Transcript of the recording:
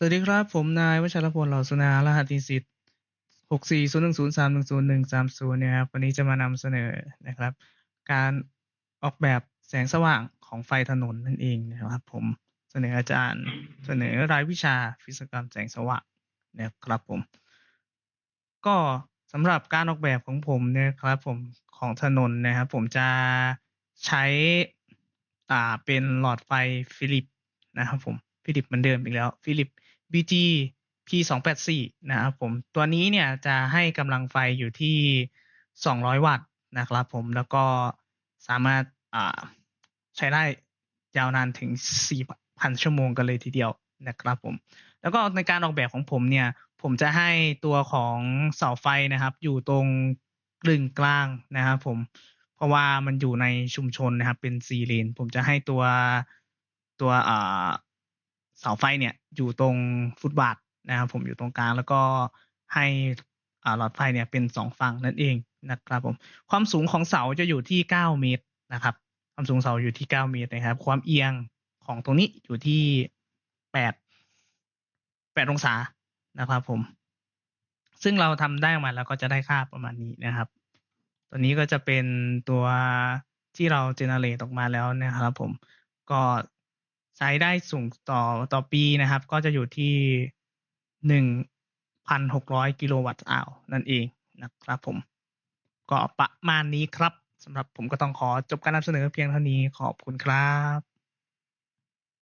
สวัสดีครับ ผมนายวัชรพลเหล่าสุนารหัสนิสิตหกสี่ศูนย์หนึ่งศูนย์สามหนึ่งศูนย์หนึ่งสามศูนย์เนี่ยครับวันนี้จะมานำเสนอนะครับ การออกแบบแสงสว่างของไฟถนนนั่นเองนะครับ ผมเสนออาจารย์เสนอรายวิชาฟิศกรรมแสงสว่างนะครับผม ก็สำหรับการออกแบบของผมเนี่ยครับผมของถนนนะครับ ผมจะใช้อ่าเป็นหลอดไฟฟิลิปนะครับผมฟิลิปเหมือนเดิมอีกแล้ว ฟิลิป BG P สองแปดสี่นะครับผมตัวนี้เนี่ยจะให้กำลังไฟอยู่ที่สองร้อยวัตต์นะครับผมแล้วก็สามารถใช้ได้ยาวนานถึงสี่พันชั่วโมงกันเลยทีเดียวนะครับผม แล้วก็ในการออกแบบของผมเนี่ย ผมจะให้ตัวของเสาไฟนะครับ อยู่ตรงกลึงกลางนะครับผม เพราะว่ามันอยู่ในชุมชนนะครับ เป็นสี่เลน ผมจะให้ตัวตัวอ่า เสาไฟเนี่ยอยู่ตรงฟุตบาทนะครับผมอยู่ตรงกลางแล้วก็ให้หลอดไฟเนี่ยเป็นสองฝั่งนั่นเองนะครับผมความสูงของเสาจะอยู่ที่เก้าเมตรนะครับ ความสูงเสาอยู่ที่เก้าเมตรนะครับ ความเอียงของตรงนี้อยู่ที่แปดแปดองศานะครับผม ซึ่งเราทำได้มาแล้วก็จะได้ค่าประมาณนี้นะครับ ตัวนี้ก็จะเป็นตัวที่เราเจเนเรตออกมาแล้วนะครับผมก็ ใช้ได้สูงต่อต่อปีนะครับ ก็จะอยู่ที่หนึ่งพันหกร้อยกิโลวัตต์อาวนั่นเองนะครับผม ก็ประมาณนี้ครับสำหรับผมก็ต้องขอจบการนำเสนอเพียงเท่านี้ขอบคุณครับ